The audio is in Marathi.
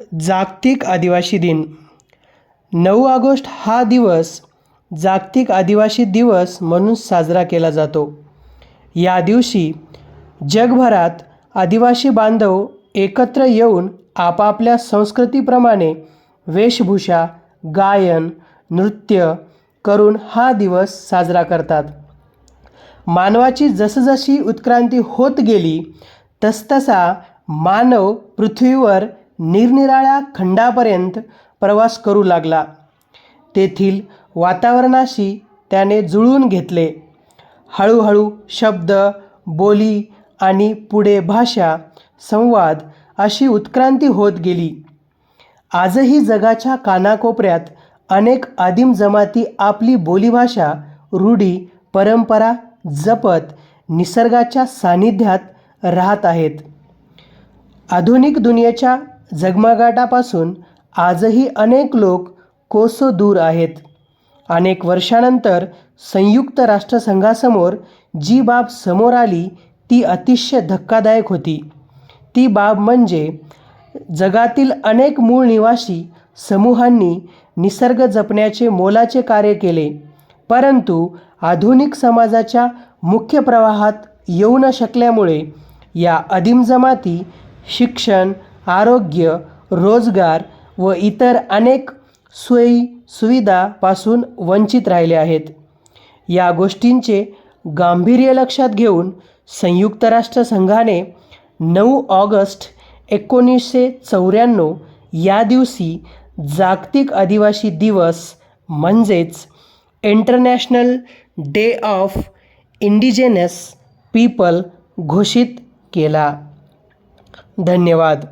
जागतिक आदिवासी दिन. नऊ ऑगस्ट हा दिवस जागतिक आदिवासी दिवस म्हणून साजरा केला जातो. या दिवशी जगभरात आदिवासी बांधव एकत्र येऊन आपापल्या संस्कृतीप्रमाणे वेशभूषा गायन नृत्य करून हा दिवस साजरा करतात. मानवाची जसजशी उत्क्रांती होत गेली तसतसा मानव पृथ्वीवर निरनिराळ्या खंडापर्यंत प्रवास करू लागला. तेथील वातावरणाशी त्याने जुळवून घेतले. हळूहळू शब्द बोली आणि पुढे भाषा संवाद अशी उत्क्रांती होत गेली. आजही जगाच्या कानाकोपऱ्यात अनेक आदिम जमाती आपली बोलीभाषा रूढी परंपरा जपत निसर्गाच्या सानिध्यात राहत आहेत. आधुनिक दुनियेच्या झगमगाटापासून आजही अनेक लोक कोसो दूर आहेत. अनेक वर्षानंतर संयुक्त राष्ट्रसंघासमोर जी बाब समोर आली ती अतिशय धक्कादायक होती. ती बाब म्हणजे जगातील अनेक मूळ निवासी समूहांनी निसर्ग जपण्याचे मोलाचे कार्य केले परंतु आधुनिक समाजाच्या मुख्य प्रवाहात येऊ न शकल्यामुळे या आदिम जमाती शिक्षण आरोग्य रोजगार व इतर अनेक सोयी सुविधापासून वंचित राहिले आहेत. या गोष्टींचे गांभीर्य लक्षात घेऊन संयुक्त राष्ट्रसंघाने नऊ ऑगस्ट एकोणीसशे चौऱ्याण्णव या दिवशी जागतिक आदिवासी दिवस म्हणजेच international day of indigenous people घोषित केला. धन्यवाद.